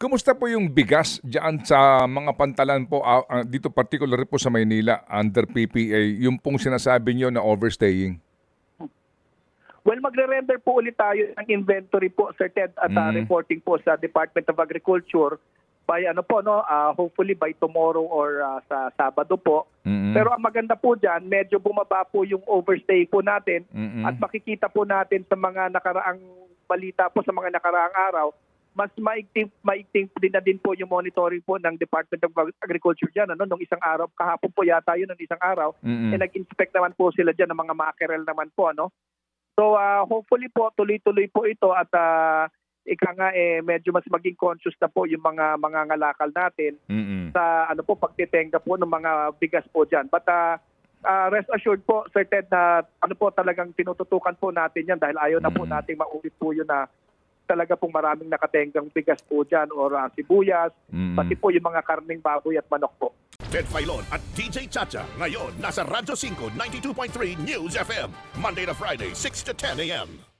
Kumusta po yung bigas diyan sa mga pantalan po ah, ah, dito particular po sa Maynila under PPA, yung pong sinasabi niyo na overstaying? Well, magre-render po ulit tayo ng inventory po, Sir Ted, at uh, Mm. reporting po sa Department of Agriculture by ano po, no, ah, hopefully by tomorrow or ah, sa Sabado po. Mm-mm. Pero ang maganda po dyan, medyo bumaba po yung overstay po natin Mm-mm. at makikita po natin sa mga nakaraang balita po sa mga nakaraang araw, mas maigting, maigting din na din po yung monitoring po ng Department of Agriculture dyan. Ano, nung isang araw, kahapon po yata yun, nung isang araw, Mm-mm. eh, nag-inspect naman po sila dyan ng mga mackerel naman po. Ano? So ah, hopefully po, tuloy-tuloy po ito at ah, ika nga eh, medyo mas maging conscious na po yung mga mga ngalakal natin Mm-mm. sa ano po pagtitenga po ng mga bigas po diyan. But ah, ah, rest assured po Sir Ted na ano po talagang tinututukan po natin 'yan dahil ayaw na po Mm. nating maulit po yun na talaga pong maraming nakatengang bigas po diyan or ah, sibuyas, Mm-mm. pati po yung mga karning baboy at manok po. Ted Filon at DJ Chacha. Ngayon, nasa Radyo 5, 92.3 News FM. Monday to Friday, 6 to 10 a.m.